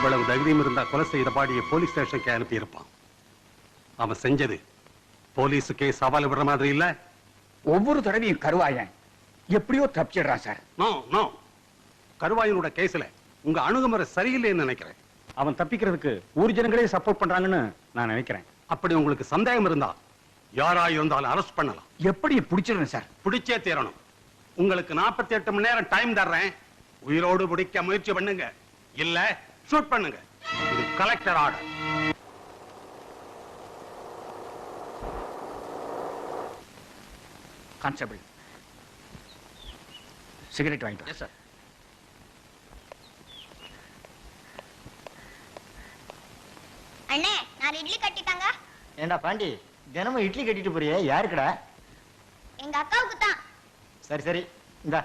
அவ்வளவு தைரியம் இருந்தா கொலை செய்த பாடியை போலீஸ் ஸ்டேஷனுக்கு அனுப்பி இருப்பான் அவன் செஞ்சது. போலீஸுக்கே சவால் விடுற மாதிரி இல்ல. ஒவ்வொரு தடவையும் கருவாயன். எப்படியோ தப்பிச்சிடுறான் சார். No no. கருவாயனோட கேஸ்ல உங்க அணுகுமுறை சரியில்லைன்னு நினைக்கிறேன். அவன் தப்பிக்கிறதுக்கு ஊர் ஜனங்களே சப்போர்ட் பண்றாங்கன்னு நான் நினைக்கிறேன். அப்படி உங்களுக்கு சந்தேகம் இருந்தா யாரா இருந்தாலும் அரெஸ்ட் பண்ணலாம். எப்படி பிடிச்சிருவேன் சார்? பிடிச்சே தீரணும். உங்களுக்கு 48 எட்டு மணி நேரம் டைம் தர்றேன். உயிரோடு பிடிக்க முயற்சி பண்ணுங்க. இல்ல ஷூட் பண்ணுங்க. இது கலெக்டர் ஆர்டர் கான்ஸ்டபிள் சிகரெட் வாங்கிட்டு. சார் அண்ணே நாலு இட்லி கட்டிட்டாங்க. ஏண்டா பாண்டி தினமும் இட்லி கட்டிட்டு போறியே? யாருக்குடா? எங்க அக்காவுக்கு தான். சரி சரி. இந்தா.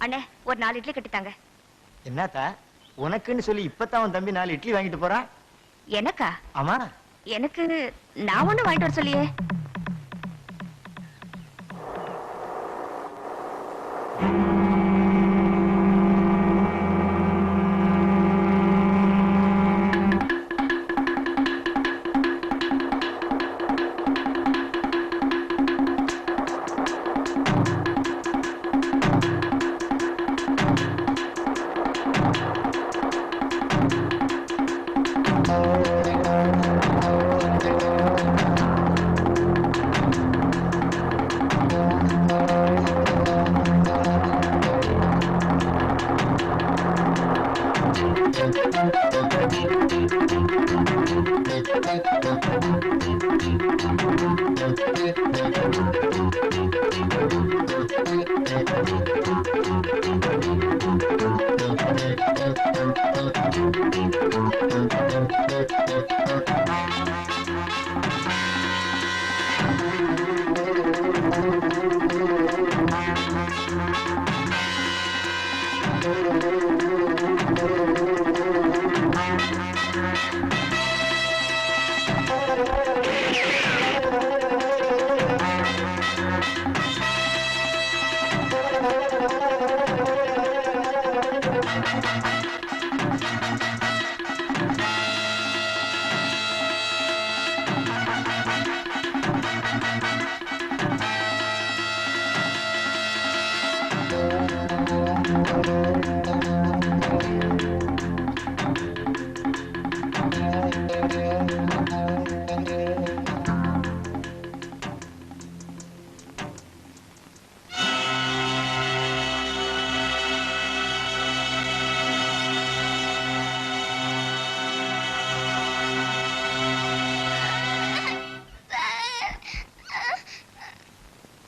அண்ணே ஒரு நாலு இட்லி கட்டித்தாங்க. என்னத்தா? உனக்குன்னு சொல்லி இப்பதான் உன் தம்பி நாலு இட்லி வாங்கிட்டு போறான்? எனக்கா? ஆமா. எனக்கு நான் ஒண்ணும் வாங்கிட்டு வர சொல்லியே. Thank you.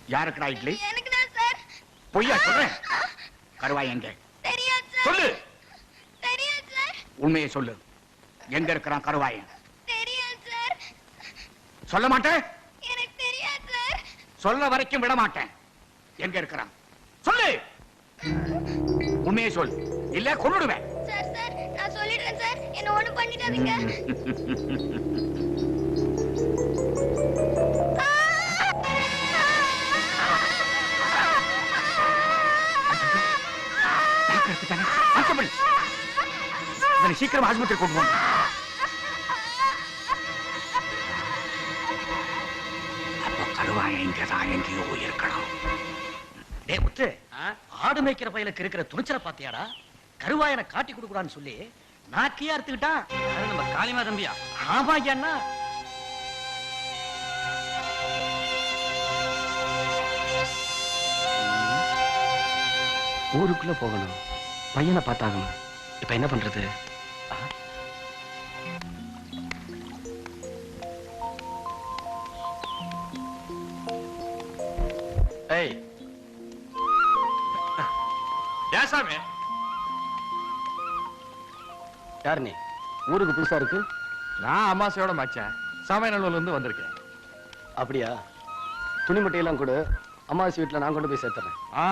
யாருக்குடா இட்லி? பொய்யா சொல்றேன் கருவாய் எங்க சொல்லு. உண்மையை சொல்லு. எங்க இருக்கிறான் கருவாயன் சொல்ல மாட்டேன்? சொல்ல வரைக்கும் விட மாட்டேன். எங்க இருக்கிறான்? சொல்லு. உண்மையை சொல் இல்ல கொன்னுடுவேன். சார் சார் நான் சொல்லிடுறேன் சார். என்ன ஒண்ணும் பண்ணிடாதீங்க. இவனை சீக்கிரம் ஆஸ்பத்திரி கொண்டு போங்க அப்போ கருவாயன் இங்கதான் எங்கேயோ இருக்கணும். டே முத்து ஆடு மேய்க்கிற பயலுக்கு இருக்கிற துணிச்சலை பாத்தியாடா? கருவாயனை காட்டி கொடுக்குறான்னு சொல்லி நாக்கியா எடுத்துக்கிட்டான் நம்ம காளிமா தம்பியா? ஆமா ஊருக்குள்ள போகணும். பையனை பார்த்தாகணும். இப்ப என்ன பண்றது? ஏய். ஏசாமி யார் நீ? ஊருக்கு புதுசா இருக்கு? நான் அம்மாசையோட மச்சான். சமையநல்லூர்ல இருந்து வந்திருக்கேன். அப்படியா? துணி மட்டையெல்லாம் கொடு. அம்மாவாசி வீட்டுல நான் கொண்டு போய் சேர்த்துறேன். ஆ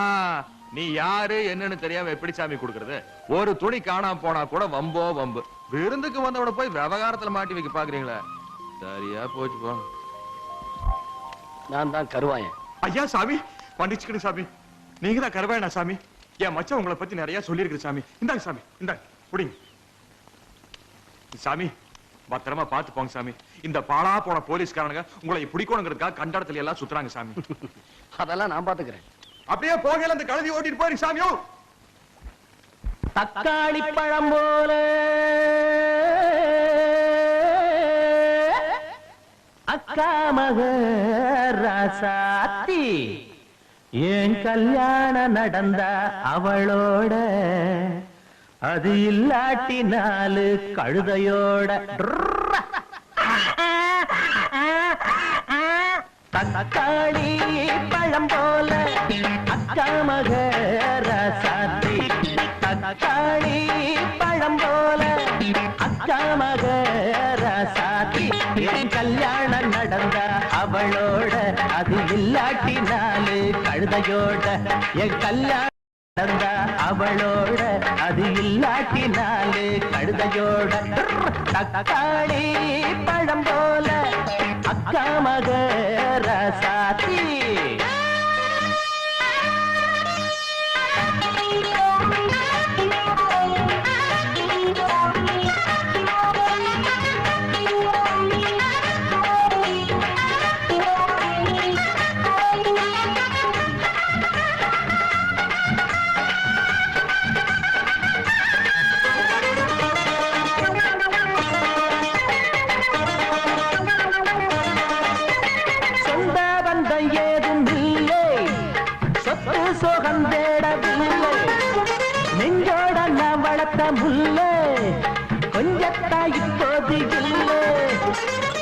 நீ யாரு என்னன்னு தெரியாம எப்படி சாமி கொடுக்கறது? ஒரு துணி காணாம போனா கூட வம்போ வம்பு. விருந்துக்கு வந்தவட போய் விவகாரத்துல மாட்டி வைக்க பாக்குறீங்களே? சரியா போச்சு போ. நான் தான் கருவாயன். ஐயா சாமி. மன்னிச்சுக்கணும் சாமி. நீங்க தான் கருவாயனா சாமி? என் மச்சான் உங்களை பத்தி நிறைய சொல்லியிருக்கு சாமி. இந்தாங்க சாமி. இந்தாங்க. புடிங்க சாமி பத்திரமா பார்த்து போங்க சாமி. இந்த பாலா போன போலீஸ்காரனுங்க உங்களை பிடிக்கணுங்கிறதுக்காக கண்டடத்துல எல்லாம் சுத்துறாங்க சாமி. அதெல்லாம் நான் பாத்துக்கிறேன். அப்படியே போகையில அந்த கழுதி ஓட்டிட்டு போயிருங்க சாமியோ தக்காளி பழம் போல. அக்கா ராசாத்தி ஏன் கல்யாணம் நடந்த அவளோட? அது இல்லாட்டி நாலு கழுதையோட. தக்காளி பழம் போல அக்காமக ராசாத்தி தக்காளி பழம் போல அக்காமக தாயோட என் கல்யாணம் நடந்த அவளோட அது இல்லாட்டினாலு கழுதையோட. தக்காளி பழம் போல அக்கா மக ராசாத்தி இப்போது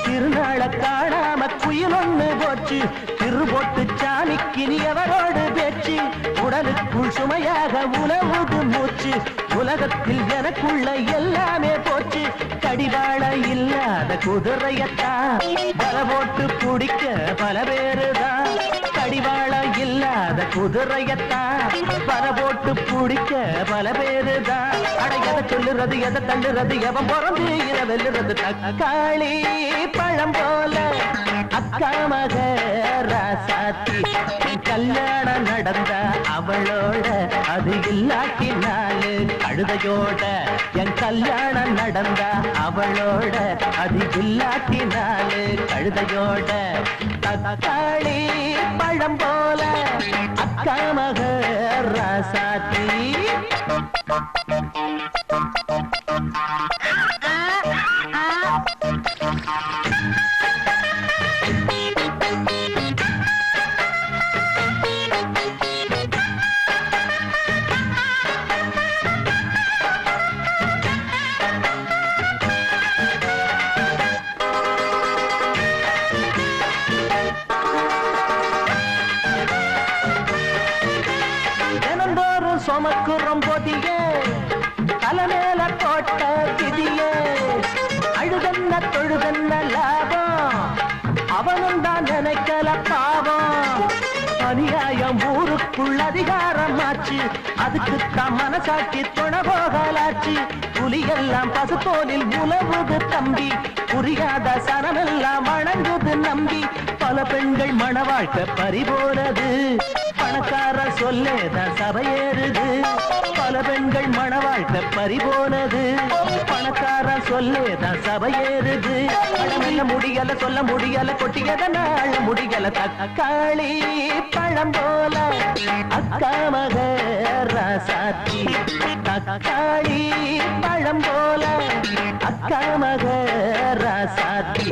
திருநாள காணாம குயில் ஒண்ணு போச்சு. திருபோட்டு சாமிக்கு நீ அவரோடு பேச்சு. உடலுக்குள் சுமையாக உணவுது மூச்சு. உலகத்தில் எனக்குள்ள எல்லாமே போச்சு. கடிவாள இல்லாத குதிரையத்தான். பல போட்டு குடிக்க பல பேருதான். கடிவாள இல்லாத குதிரையத்தான். பல போட்டு பிடிக்க பல பேருதான் அட எதை சொல்லுறது எதை தள்ளுறது எவன் பிறந்து இதை வெல்லுறது தக்காளி பழம் போல. அக்கா மக ராசாத்தி கல்யாணம் நடந்த அவளோட அது இல்லாட்டி நாலு கழுதையோட என் கல்யாணம் நடந்த அவளோட அது இல்லாட்டி நாலு கழுதையோட தக்காளி பழம் போல மக ராசாத்தி போட்ட விதிய அழுதன்ன தொழுதன்ன லாபம்? அவனும் தான் நினைக்கல பாவம். அநியாயம் ஊருக்குள் அதிகாரம் ஆச்சு அதுக்குத்தான் மனசாட்சி துணை போகலாச்சு. புலியெல்லாம் பசுத்தோலில் உலவுது தம்பி. புரியாத சனமெல்லாம் வணங்குது நம்பி. பல பெண்கள் மண வாழ்க்கை பறிபோனது பணக்கார சொல்லேதான் சபையேறுது பல பெண்கள் மண பறி போனது. பணக்கார சொல்லேதான் சபையேறுது பணமில்ல முடியல சொல்ல முடியல கொட்டியதனால முடியல. தக்காளி பழம் போல அக்காமக ராசாத்தி. தக்காளி பழம் போல அக்காமக ராசாத்தி.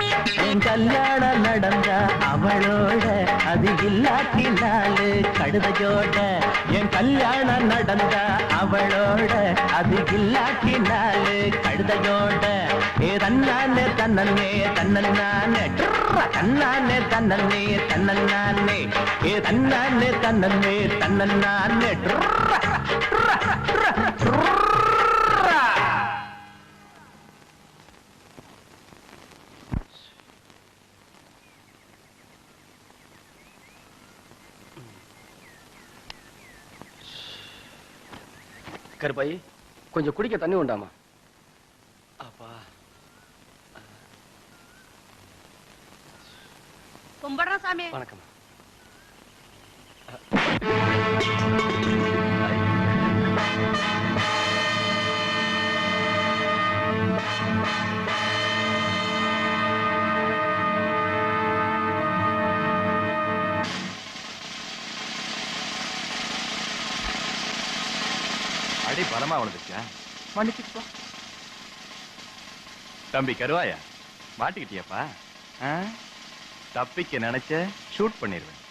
என் கல்யாணம் நடந்த அவளோட அது இல்லாட்டினாலு கழுதையோட என் கல்யாணம் நடந்த அவளோட அது இல்லாட்டி நாலு கழுதையோட ஏ தன்னானே தன்னே தன்னே தன்னானே தன்னே தன்னே ஏ தன்னானே தன்னே தன்னே கருப்பாயி கொஞ்சம் குடிக்க தண்ணி உண்டாமா? அப்பா. கும்பிடுறோம் சாமி. வணக்கம் பலமா வளர்ந்துச்சா மன்னிச்சுப்பா தம்பி கருவாயா? மாட்டிக்கிட்டியாப்பா? தப்பிக்க நினைச்ச ஷூட் பண்ணிடுவேன்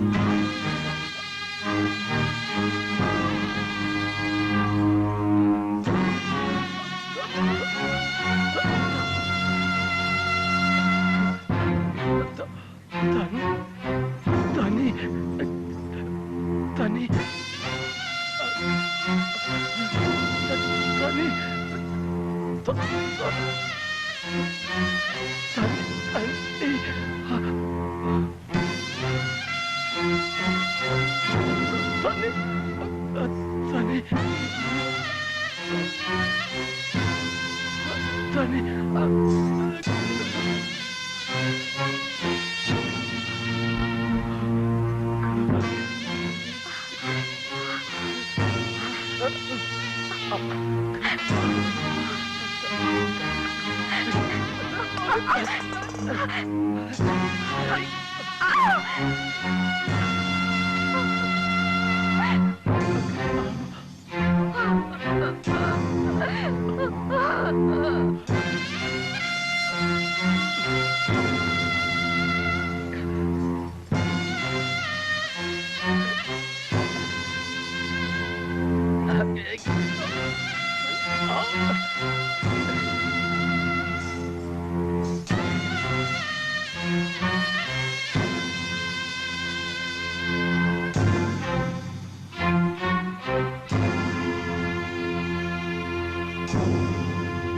Tani, Tani, Tani, Ah! ஆ